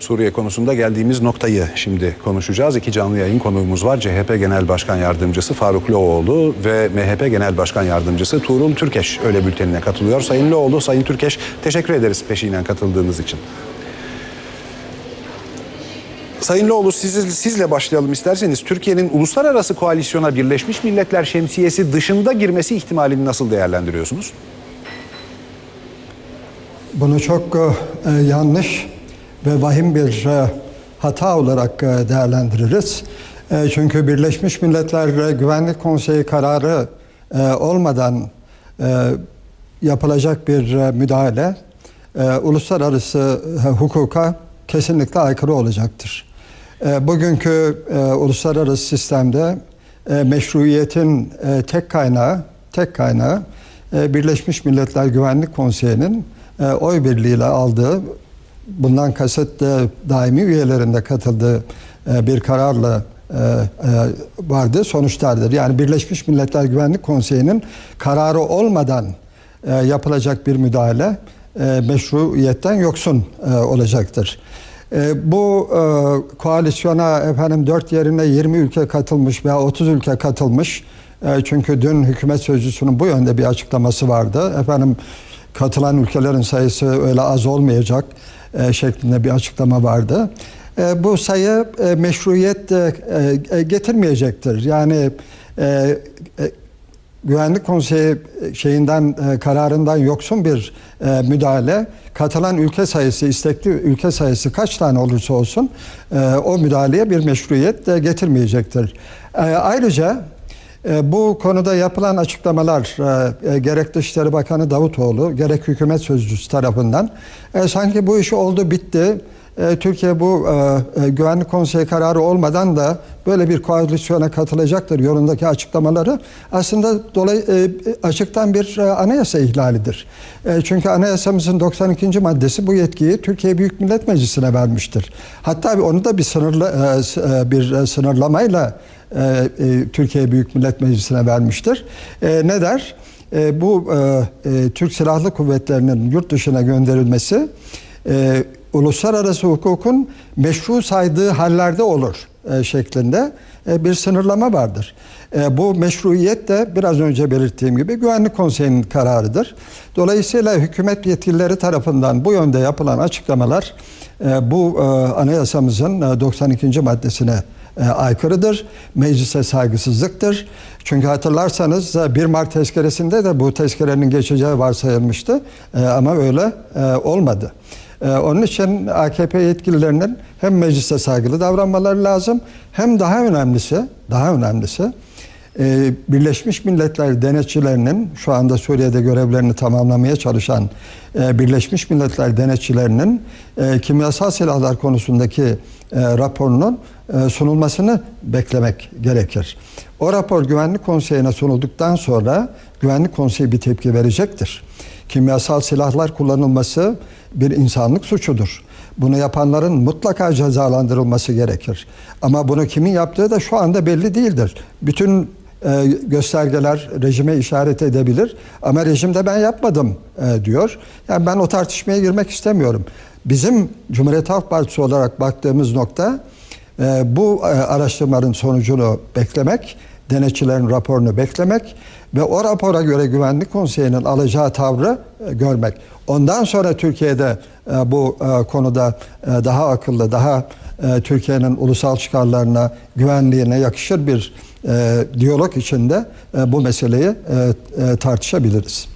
Suriye konusunda geldiğimiz noktayı şimdi konuşacağız. İki canlı yayın konuğumuz var. CHP Genel Başkan Yardımcısı Faruk Loğlu ve MHP Genel Başkan Yardımcısı Tuğrul Türkeş öyle bültenine katılıyor. Sayın Loğlu, Sayın Türkeş teşekkür ederiz peşinen katıldığınız için. Sayın Loğlu siz, sizle başlayalım isterseniz. Türkiye'nin uluslararası koalisyona Birleşmiş Milletler şemsiyesi dışında girmesi ihtimalini nasıl değerlendiriyorsunuz? Bunu çok e, yanlış ve vahim bir e, hata olarak e, değerlendiririz. E, çünkü Birleşmiş Milletler Güvenlik Konseyi kararı olmadan yapılacak bir müdahale uluslararası hukuka kesinlikle aykırı olacaktır. Bugünkü uluslararası sistemde meşruiyetin tek kaynağı, tek kaynağı Birleşmiş Milletler Güvenlik Konseyi'nin oy birliğiyle aldığı, bundan kasıt e, daimi üyelerinde katıldığı e, bir kararla e, e, vardı, sonuçlardır. Yani Birleşmiş Milletler Güvenlik Konseyi'nin kararı olmadan yapılacak bir müdahale meşruiyetten yoksun olacaktır. Bu koalisyona efendim 4 yerine 20 ülke katılmış veya 30 ülke katılmış. Çünkü dün hükümet sözcüsünün bu yönde bir açıklaması vardı. Efendim katılan ülkelerin sayısı öyle az olmayacak e, şeklinde bir açıklama vardı. E, bu sayı e, meşruiyet e, getirmeyecektir. Yani Güvenlik Konseyi şeyinden kararından yoksun bir müdahale katılan ülke sayısı istekli ülke sayısı kaç tane olursa olsun o müdahaleye bir meşruiyet getirmeyecektir. Ayrıca bu konuda yapılan açıklamalar e, e, gerek Dışişleri Bakanı Davutoğlu gerek hükümet sözcüsü tarafından e, sanki bu iş oldu bitti. Türkiye bu Güvenlik Konseyi kararı olmadan da böyle bir koalisyona katılacaktır yolundaki açıklamaları aslında dolay, e, açıktan bir anayasa ihlalidir. Çünkü anayasamızın 92. maddesi bu yetkiyi Türkiye Büyük Millet Meclisi'ne vermiştir. Hatta onu da bir sınırlı bir sınırlamayla e, e, Türkiye Büyük Millet Meclisi'ne vermiştir. E, ne der? E, bu e, e, Türk Silahlı Kuvvetleri'nin yurt dışına gönderilmesi e, uluslararası hukukun meşru saydığı hallerde olur e, şeklinde e, bir sınırlama vardır. E, bu meşruiyet de biraz önce belirttiğim gibi Güvenlik Konseyi'nin kararıdır. Dolayısıyla hükümet yetkilileri tarafından bu yönde yapılan açıklamalar e, bu e, anayasamızın e, 92. maddesine e, aykırıdır. Meclise saygısızlıktır. Çünkü hatırlarsanız e, 1 Mart tezkeresinde de bu tezkerenin geçeceği varsayılmıştı. E, ama öyle e, olmadı. E, Onun için AKP yetkililerinin hem meclise saygılı davranmaları lazım hem daha önemlisi, daha önemlisi e, Birleşmiş Milletler denetçilerinin şu anda Suriye'de görevlerini tamamlamaya çalışan e, Birleşmiş Milletler denetçilerinin e, kimyasal silahlar konusundaki e, raporunun sunulmasını beklemek gerekir. O rapor Güvenlik Konseyi'ne sunulduktan sonra Güvenlik Konseyi bir tepki verecektir. Kimyasal silahlar kullanılması bir insanlık suçudur. Bunu yapanların mutlaka cezalandırılması gerekir. Ama bunu kimin yaptığı da şu anda belli değildir. Bütün e, göstergeler rejime işaret edebilir ama rejimde ben yapmadım e, diyor. Yani ben o tartışmaya girmek istemiyorum. Bizim Cumhuriyet Halk Partisi olarak baktığımız nokta e, bu e, araştırmaların sonucunu beklemek, denetçilerin raporunu beklemek ve o rapora göre Güvenlik Konseyi'nin alacağı tavrı e, görmek. Ondan sonra Türkiye'de e, bu e, konuda e, daha akıllı, daha e, Türkiye'nin ulusal çıkarlarına, güvenliğine yakışır bir e, diyalog içinde e, bu meseleyi e, e, tartışabiliriz.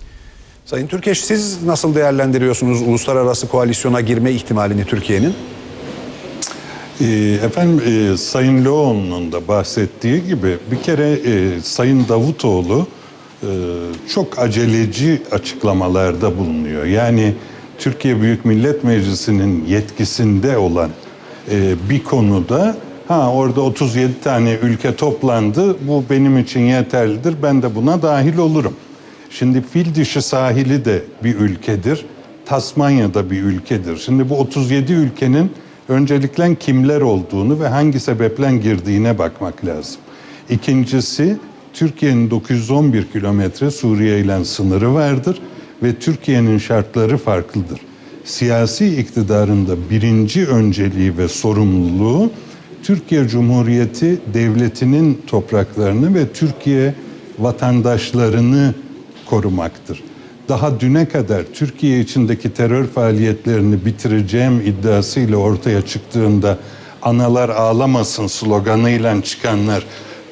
Sayın Türkeş siz nasıl değerlendiriyorsunuz uluslararası koalisyona girme ihtimalini Türkiye'nin? Ee, Efendim e, Sayın Loğlu'nun da bahsettiği gibi bir kere e, Sayın Davutoğlu e, çok aceleci açıklamalarda bulunuyor. Yani Türkiye Büyük Millet Meclisi'nin yetkisinde olan e, bir konuda ha orada 37 tane ülke toplandı bu benim için yeterlidir ben de buna dahil olurum. Şimdi fil dişi sahili de bir ülkedir. Tasmanya da bir ülkedir. Şimdi bu 37 ülkenin öncelikle kimler olduğunu ve hangi sebeple girdiğine bakmak lazım. İkincisi Türkiye'nin 911 kilometre Suriye ile sınırı vardır ve Türkiye'nin şartları farklıdır. siyasi iktidarın da birinci önceliği ve sorumluluğu Türkiye Cumhuriyeti devletinin topraklarını ve Türkiye vatandaşlarını korumaktır. Daha düne kadar Türkiye içindeki terör faaliyetlerini bitireceğim iddiasıyla ortaya çıktığında analar ağlamasın sloganıyla çıkanlar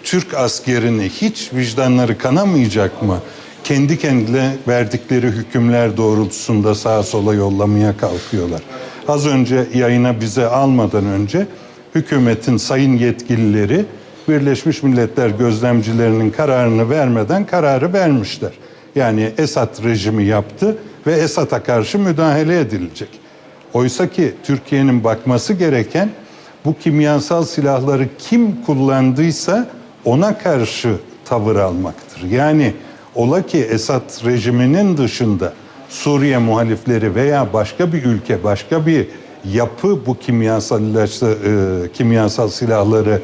Türk askerini hiç vicdanları kanamayacak mı? Kendi kendine verdikleri hükümler doğrultusunda sağa sola yollamaya kalkıyorlar. Az önce yayına bize almadan önce hükümetin sayın yetkilileri Birleşmiş Milletler gözlemcilerinin kararını vermeden kararı vermişler. Yani Esad rejimi yaptı ve Esad'a karşı müdahale edilecek. Oysa ki Türkiye'nin bakması gereken bu kimyasal silahları kim kullandıysa ona karşı tavır almaktır. Yani ola ki Esad rejiminin dışında Suriye muhalifleri veya başka bir ülke, başka bir yapı bu kimyasal ilaçlı, e, kimyasal silahları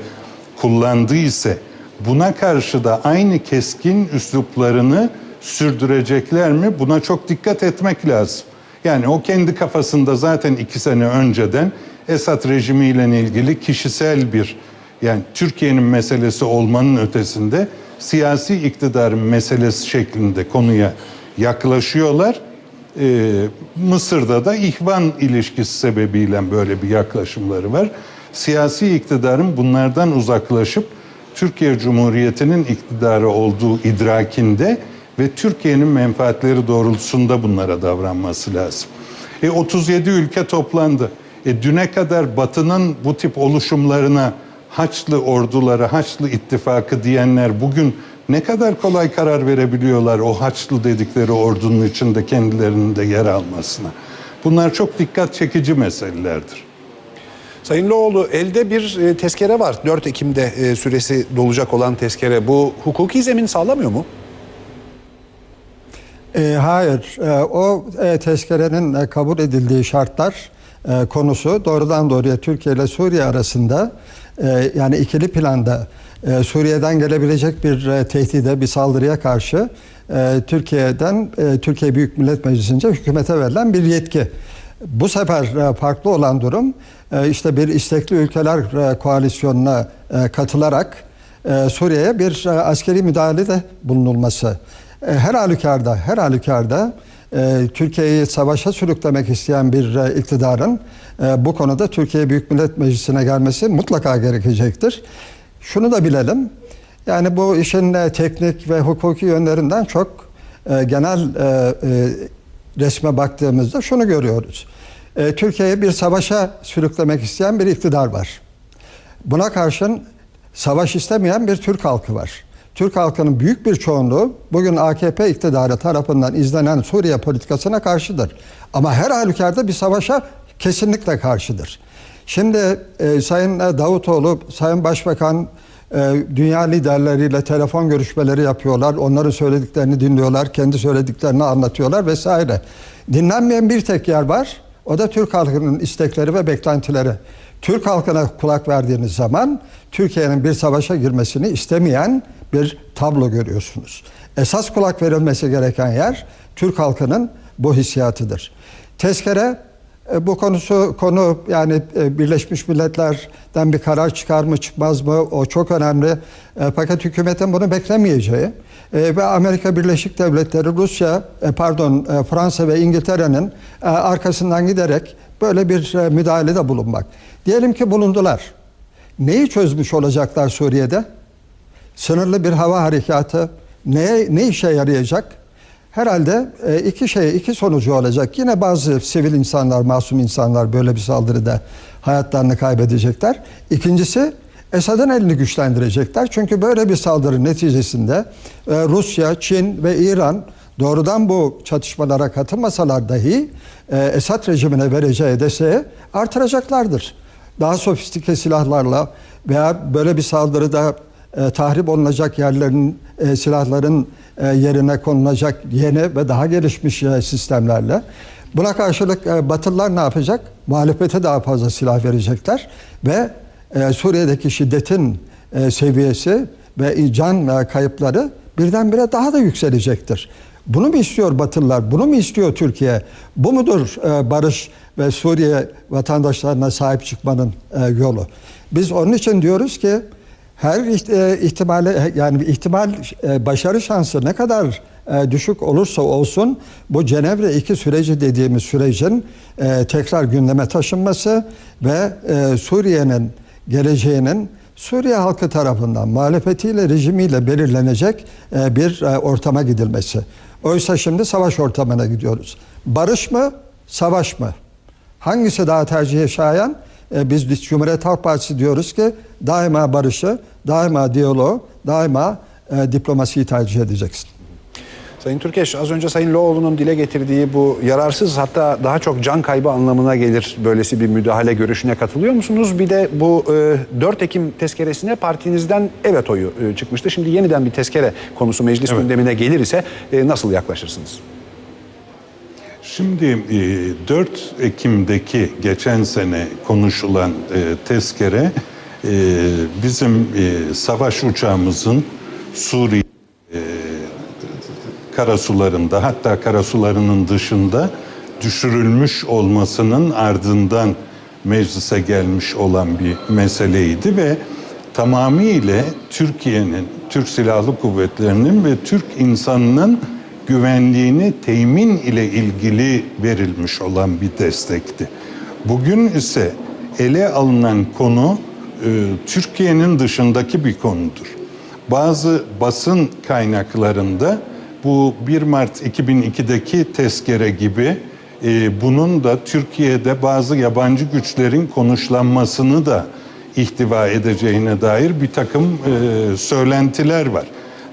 kullandığı ise buna karşı da aynı keskin üsluplarını sürdürecekler mi? Buna çok dikkat etmek lazım. Yani o kendi kafasında zaten iki sene önceden Esad rejimiyle ilgili kişisel bir yani Türkiye'nin meselesi olmanın ötesinde siyasi iktidarın meselesi şeklinde konuya yaklaşıyorlar. Ee, Mısır'da da ihvan ilişkisi sebebiyle böyle bir yaklaşımları var. Siyasi iktidarın bunlardan uzaklaşıp Türkiye Cumhuriyeti'nin iktidarı olduğu idrakinde ve Türkiye'nin menfaatleri doğrultusunda bunlara davranması lazım. E 37 ülke toplandı. E düne kadar Batı'nın bu tip oluşumlarına Haçlı orduları, Haçlı ittifakı diyenler bugün ne kadar kolay karar verebiliyorlar o Haçlı dedikleri ordunun içinde kendilerinin de yer almasına. Bunlar çok dikkat çekici meselelerdir. Sayın Loğlu elde bir e, tezkere var. 4 Ekim'de e, süresi dolacak olan tezkere. Bu hukuki zemin sağlamıyor mu? E, hayır, e, o e, tezkerenin e, kabul edildiği şartlar e, konusu doğrudan doğruya Türkiye ile Suriye arasında e, yani ikili planda e, Suriye'den gelebilecek bir e, tehdide, bir saldırıya karşı e, Türkiye'den e, Türkiye Büyük Millet Meclisi'nce hükümete verilen bir yetki. Bu sefer farklı olan durum işte bir istekli ülkeler koalisyonuna katılarak Suriye'ye bir askeri müdahalede bulunulması. E, Her halükarda, her halükarda Türkiye'yi savaşa sürüklemek isteyen bir iktidarın bu konuda Türkiye Büyük Millet Meclisi'ne gelmesi mutlaka gerekecektir. Şunu da bilelim, yani bu işin e, teknik ve hukuki yönlerinden çok e, genel e, e, resme baktığımızda şunu görüyoruz. E, Türkiye'yi bir savaşa sürüklemek isteyen bir iktidar var. Buna karşın savaş istemeyen bir Türk halkı var. Türk halkının büyük bir çoğunluğu bugün AKP iktidarı tarafından izlenen Suriye politikasına karşıdır. Ama her halükarda bir savaşa kesinlikle karşıdır. Şimdi e, Sayın Davutoğlu, Sayın Başbakan e, dünya liderleriyle telefon görüşmeleri yapıyorlar. Onların söylediklerini dinliyorlar, kendi söylediklerini anlatıyorlar vesaire. Dinlenmeyen bir tek yer var. O da Türk halkının istekleri ve beklentileri. Türk halkına kulak verdiğiniz zaman Türkiye'nin bir savaşa girmesini istemeyen bir tablo görüyorsunuz. Esas kulak verilmesi gereken yer Türk halkının bu hissiyatıdır. Tezkere bu konusu konu yani e, Birleşmiş Milletler'den bir karar çıkar mı çıkmaz mı o çok önemli. E, Fakat hükümetin bunu beklemeyeceği e, ve Amerika Birleşik Devletleri, Rusya, e, pardon e, Fransa ve İngiltere'nin e, arkasından giderek böyle bir e, müdahalede bulunmak. Diyelim ki bulundular. Neyi çözmüş olacaklar Suriye'de? Sınırlı bir hava harekatı ne ne işe yarayacak? Herhalde e, iki şey, iki sonucu olacak. Yine bazı sivil insanlar, masum insanlar böyle bir saldırıda hayatlarını kaybedecekler. İkincisi Esad'ın elini güçlendirecekler. Çünkü böyle bir saldırı neticesinde e, Rusya, Çin ve İran doğrudan bu çatışmalara katılmasalar dahi e, Esad rejimine vereceği desteği artıracaklardır. Daha sofistike silahlarla veya böyle bir saldırıda e, tahrip olunacak yerlerin, e, silahların e, yerine konulacak yeni ve daha gelişmiş e, sistemlerle. Buna karşılık e, Batılılar ne yapacak? Muhalefete daha fazla silah verecekler ve e, Suriye'deki şiddetin e, seviyesi ve can e, kayıpları birdenbire daha da yükselecektir. Bunu mu istiyor Batılılar? Bunu mu istiyor Türkiye? Bu mudur e, barış ve Suriye vatandaşlarına sahip çıkmanın e, yolu? Biz onun için diyoruz ki her e, ihtimale yani ihtimal e, başarı şansı ne kadar e, düşük olursa olsun bu Cenevre 2 süreci dediğimiz sürecin tekrar gündeme taşınması ve Suriye'nin geleceğinin Suriye halkı tarafından muhalefetiyle rejimiyle belirlenecek bir ortama gidilmesi. Oysa şimdi savaş ortamına gidiyoruz. Barış mı, savaş mı? Hangisi daha tercihe şayan? E, biz, biz Cumhuriyet Halk Partisi diyoruz ki daima barışı, daima diyaloğu, daima e, diplomasiyi tercih edeceksin. Sayın Türkeş az önce Sayın Loğlu'nun dile getirdiği bu yararsız hatta daha çok can kaybı anlamına gelir böylesi bir müdahale görüşüne katılıyor musunuz? Bir de bu e, 4 Ekim tezkeresine partinizden evet oyu e, çıkmıştı. Şimdi yeniden bir tezkere konusu meclis gündemine gelir ise e, nasıl yaklaşırsınız? Şimdi e, 4 Ekim'deki geçen sene konuşulan e, tezkere e, bizim e, savaş uçağımızın Suriye e, karasularında hatta karasularının dışında düşürülmüş olmasının ardından meclise gelmiş olan bir meseleydi ve tamamıyla Türkiye'nin, Türk Silahlı Kuvvetleri'nin ve Türk insanının güvenliğini temin ile ilgili verilmiş olan bir destekti. Bugün ise ele alınan konu e, Türkiye'nin dışındaki bir konudur. Bazı basın kaynaklarında bu 1 Mart 2002'deki tezkere gibi e, bunun da Türkiye'de bazı yabancı güçlerin konuşlanmasını da ihtiva edeceğine dair bir takım e, söylentiler var.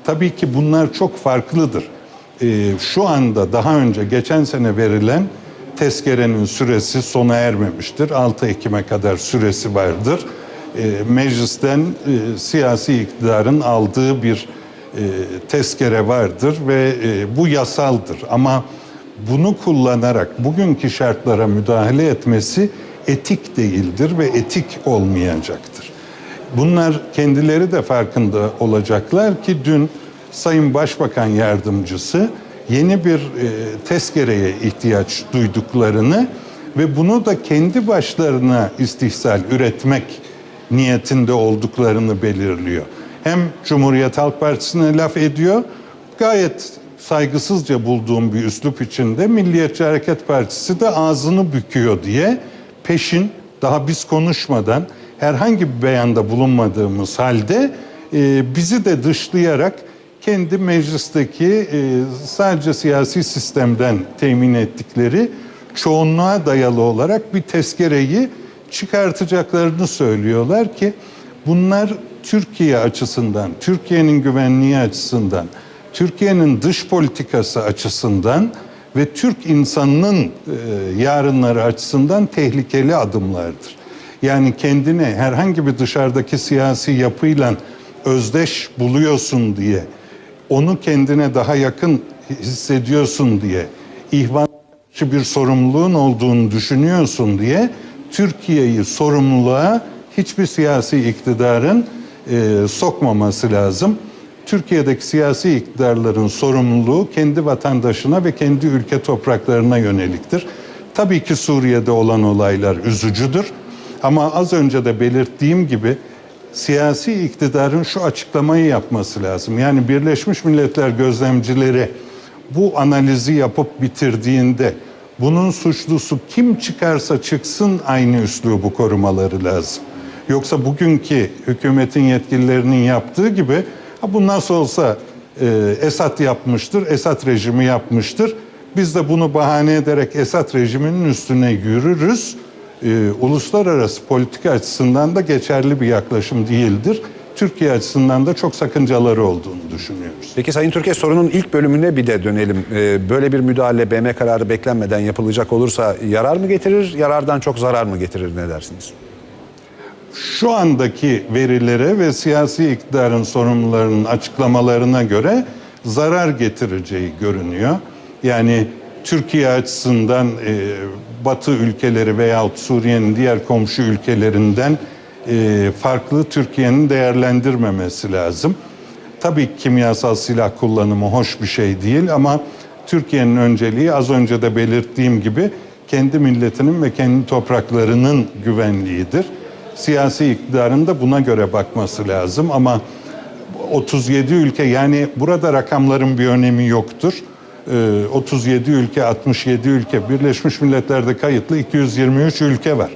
Tabii ki bunlar çok farklıdır. E, şu anda daha önce geçen sene verilen tezkerenin süresi sona ermemiştir. 6 Ekim'e kadar süresi vardır. E, meclisten e, siyasi iktidarın aldığı bir e, tezkere vardır ve e, bu yasaldır. Ama bunu kullanarak bugünkü şartlara müdahale etmesi etik değildir ve etik olmayacaktır. Bunlar kendileri de farkında olacaklar ki dün Sayın Başbakan Yardımcısı yeni bir e, tezkereye ihtiyaç duyduklarını ve bunu da kendi başlarına istihsal üretmek niyetinde olduklarını belirliyor. Hem Cumhuriyet Halk Partisi'ne laf ediyor, gayet saygısızca bulduğum bir üslup içinde Milliyetçi Hareket Partisi de ağzını büküyor diye peşin daha biz konuşmadan herhangi bir beyanda bulunmadığımız halde e, bizi de dışlayarak kendi meclisteki e, sadece siyasi sistemden temin ettikleri çoğunluğa dayalı olarak bir tezkereyi çıkartacaklarını söylüyorlar ki bunlar Türkiye açısından, Türkiye'nin güvenliği açısından, Türkiye'nin dış politikası açısından ve Türk insanının e, yarınları açısından tehlikeli adımlardır. Yani kendine herhangi bir dışarıdaki siyasi yapıyla özdeş buluyorsun diye, onu kendine daha yakın hissediyorsun diye, ihvan bir sorumluluğun olduğunu düşünüyorsun diye Türkiye'yi sorumluluğa hiçbir siyasi iktidarın e, sokmaması lazım. Türkiye'deki siyasi iktidarların sorumluluğu kendi vatandaşına ve kendi ülke topraklarına yöneliktir. Tabii ki Suriye'de olan olaylar üzücüdür. Ama az önce de belirttiğim gibi siyasi iktidarın şu açıklamayı yapması lazım. Yani Birleşmiş Milletler gözlemcileri bu analizi yapıp bitirdiğinde bunun suçlusu kim çıkarsa çıksın aynı üslubu korumaları lazım. Yoksa bugünkü hükümetin yetkililerinin yaptığı gibi ha bu nasıl olsa e, Esad yapmıştır, Esad rejimi yapmıştır. Biz de bunu bahane ederek Esad rejiminin üstüne yürürüz. E, uluslararası politika açısından da geçerli bir yaklaşım değildir. Türkiye açısından da çok sakıncaları olduğunu düşünüyoruz. Peki Sayın Türkeş sorunun ilk bölümüne bir de dönelim. Ee, böyle bir müdahale BM kararı beklenmeden yapılacak olursa yarar mı getirir, yarardan çok zarar mı getirir ne dersiniz? Şu andaki verilere ve siyasi iktidarın sorumlularının açıklamalarına göre zarar getireceği görünüyor. Yani Türkiye açısından e, Batı ülkeleri veyahut Suriye'nin diğer komşu ülkelerinden e, farklı Türkiye'nin değerlendirmemesi lazım. Tabii kimyasal silah kullanımı hoş bir şey değil ama Türkiye'nin önceliği az önce de belirttiğim gibi kendi milletinin ve kendi topraklarının güvenliğidir. Siyasi iktidarın da buna göre bakması lazım ama 37 ülke yani burada rakamların bir önemi yoktur. Ee, 37 ülke, 67 ülke, Birleşmiş Milletler'de kayıtlı 223 ülke var.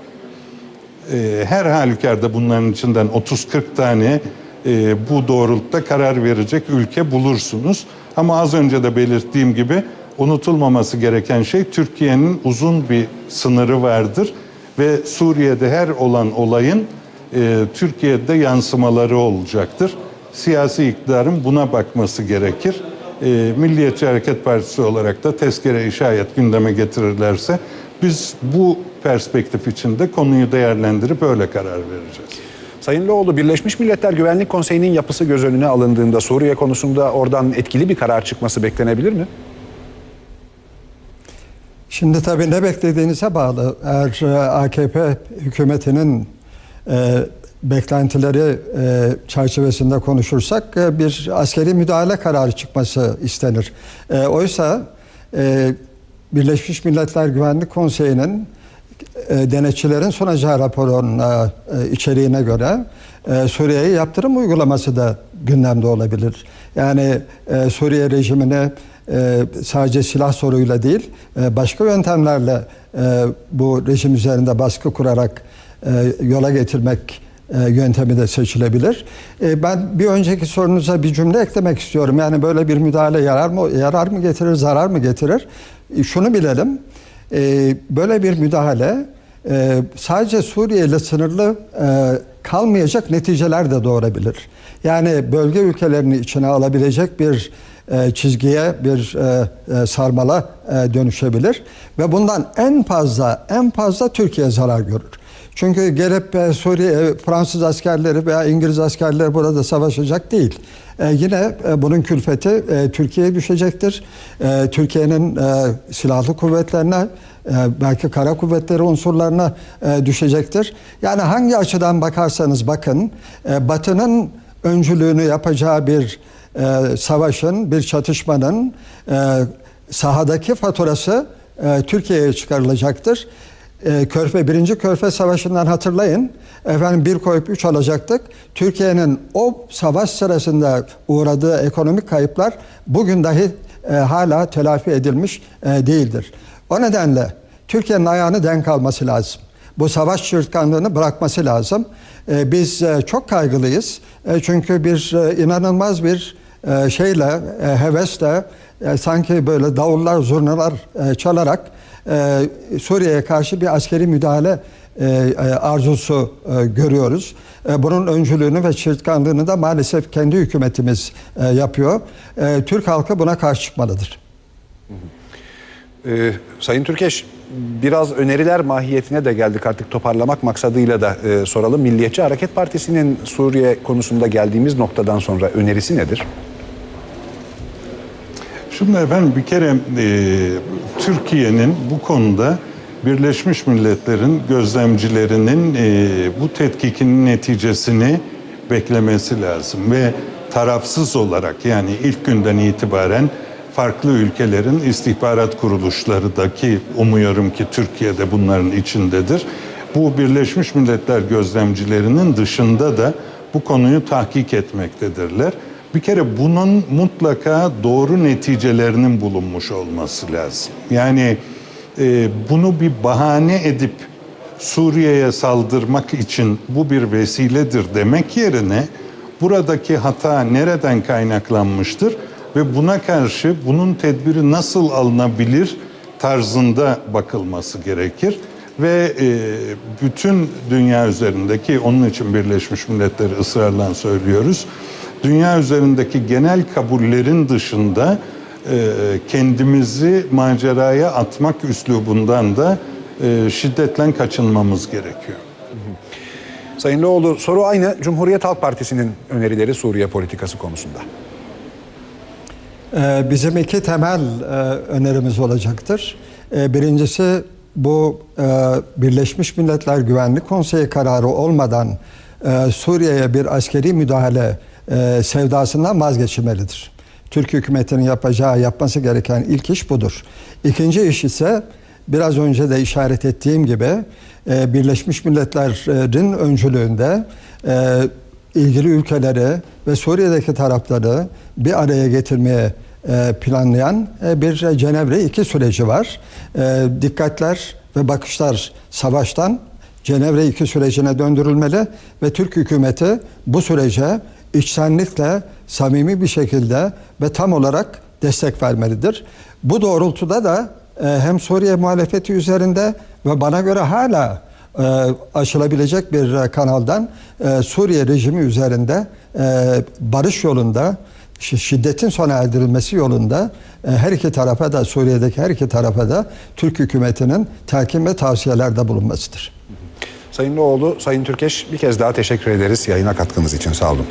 Ee, her halükarda bunların içinden 30-40 tane e, bu doğrultuda karar verecek ülke bulursunuz. Ama az önce de belirttiğim gibi unutulmaması gereken şey Türkiye'nin uzun bir sınırı vardır ve Suriye'de her olan olayın e, Türkiye'de yansımaları olacaktır. Siyasi iktidarın buna bakması gerekir. E, Milliyetçi Hareket Partisi olarak da tezkere-i şayet gündeme getirirlerse biz bu perspektif içinde konuyu değerlendirip öyle karar vereceğiz. Sayın Loğlu, Birleşmiş Milletler Güvenlik Konseyi'nin yapısı göz önüne alındığında Suriye konusunda oradan etkili bir karar çıkması beklenebilir mi? Şimdi tabii ne beklediğinize bağlı. Eğer AKP hükümetinin e, beklentileri e, çerçevesinde konuşursak e, bir askeri müdahale kararı çıkması istenir. E, oysa e, Birleşmiş Milletler Güvenlik Konseyi'nin e, denetçilerin sunacağı raporun e, e, içeriğine göre e, Suriye'ye yaptırım uygulaması da gündemde olabilir. Yani e, Suriye rejimini e, sadece silah soruyla değil e, başka yöntemlerle e, bu rejim üzerinde baskı kurarak e, yola getirmek yöntemi de seçilebilir. E, ben bir önceki sorunuza bir cümle eklemek istiyorum. Yani böyle bir müdahale yarar mı yarar mı getirir, zarar mı getirir? E, şunu bilelim. E, böyle bir müdahale e, sadece Suriye ile sınırlı e, kalmayacak neticeler de doğurabilir. Yani bölge ülkelerini içine alabilecek bir e, çizgiye, bir e, e, sarmala e, dönüşebilir ve bundan en fazla en fazla Türkiye zarar görür. Çünkü gelip e, Suriye e, Fransız askerleri veya İngiliz askerleri burada savaşacak değil. E, yine e, bunun külfeti e, Türkiye'ye düşecektir. E, Türkiye'nin e, silahlı kuvvetlerine e, belki kara kuvvetleri unsurlarına e, düşecektir. Yani hangi açıdan bakarsanız bakın e, Batı'nın öncülüğünü yapacağı bir e, savaşın, bir çatışmanın e, sahadaki faturası e, Türkiye'ye çıkarılacaktır. E, Körfe, birinci Körfe Savaşı'ndan hatırlayın. Efendim bir koyup üç alacaktık. Türkiye'nin o savaş sırasında uğradığı ekonomik kayıplar bugün dahi e, hala telafi edilmiş e, değildir. O nedenle Türkiye'nin ayağını denk alması lazım. Bu savaş çırtkanlığını bırakması lazım. E, biz e, çok kaygılıyız. E, çünkü bir e, inanılmaz bir e, şeyle, e, hevesle e, sanki böyle davullar, zurnalar e, çalarak e, Suriye'ye karşı bir askeri müdahale e, e, arzusu e, görüyoruz. E, bunun öncülüğünü ve çırtkanlığını da maalesef kendi hükümetimiz e, yapıyor. E, Türk halkı buna karşı çıkmalıdır. Ee, Sayın Türkeş, biraz öneriler mahiyetine de geldik artık toparlamak maksadıyla da e, soralım. Milliyetçi Hareket Partisi'nin Suriye konusunda geldiğimiz noktadan sonra önerisi nedir? Şimdi efendim bir kere e, Türkiye'nin bu konuda Birleşmiş Milletler'in gözlemcilerinin e, bu tetkikinin neticesini beklemesi lazım ve tarafsız olarak yani ilk günden itibaren farklı ülkelerin istihbarat kuruluşlarıdaki umuyorum ki Türkiye'de bunların içindedir. Bu Birleşmiş Milletler gözlemcilerinin dışında da bu konuyu tahkik etmektedirler. Bir kere bunun mutlaka doğru neticelerinin bulunmuş olması lazım. Yani e, bunu bir bahane edip Suriye'ye saldırmak için bu bir vesiledir demek yerine buradaki hata nereden kaynaklanmıştır ve buna karşı bunun tedbiri nasıl alınabilir tarzında bakılması gerekir ve e, bütün dünya üzerindeki onun için Birleşmiş Milletleri ısrarla söylüyoruz. Dünya üzerindeki genel kabullerin dışında e, kendimizi maceraya atmak üslubundan da e, şiddetle kaçınmamız gerekiyor. Sayın Loğlu, soru aynı. Cumhuriyet Halk Partisi'nin önerileri Suriye politikası konusunda. Ee, Bizim iki temel e, önerimiz olacaktır. Birincisi bu e, Birleşmiş Milletler Güvenlik Konseyi kararı olmadan e, Suriye'ye bir askeri müdahale e, sevdasından vazgeçilmelidir. Türk hükümetinin yapacağı, yapması gereken ilk iş budur. İkinci iş ise biraz önce de işaret ettiğim gibi e, Birleşmiş Milletler'in öncülüğünde e, ilgili ülkeleri ve Suriye'deki tarafları bir araya getirmeye e, planlayan e, bir Cenevre 2 süreci var. E, Dikkatler ve bakışlar savaştan Cenevre 2 sürecine döndürülmeli ve Türk hükümeti bu sürece içtenlikle, samimi bir şekilde ve tam olarak destek vermelidir. Bu doğrultuda da e, hem Suriye muhalefeti üzerinde ve bana göre hala e, aşılabilecek bir kanaldan e, Suriye rejimi üzerinde e, barış yolunda şi- şiddetin sona erdirilmesi yolunda e, her iki tarafa da Suriye'deki her iki tarafa da Türk hükümetinin telkin ve tavsiyelerde bulunmasıdır. Sayın Loğlu, Sayın Türkeş bir kez daha teşekkür ederiz yayına katkınız için. Sağ olun.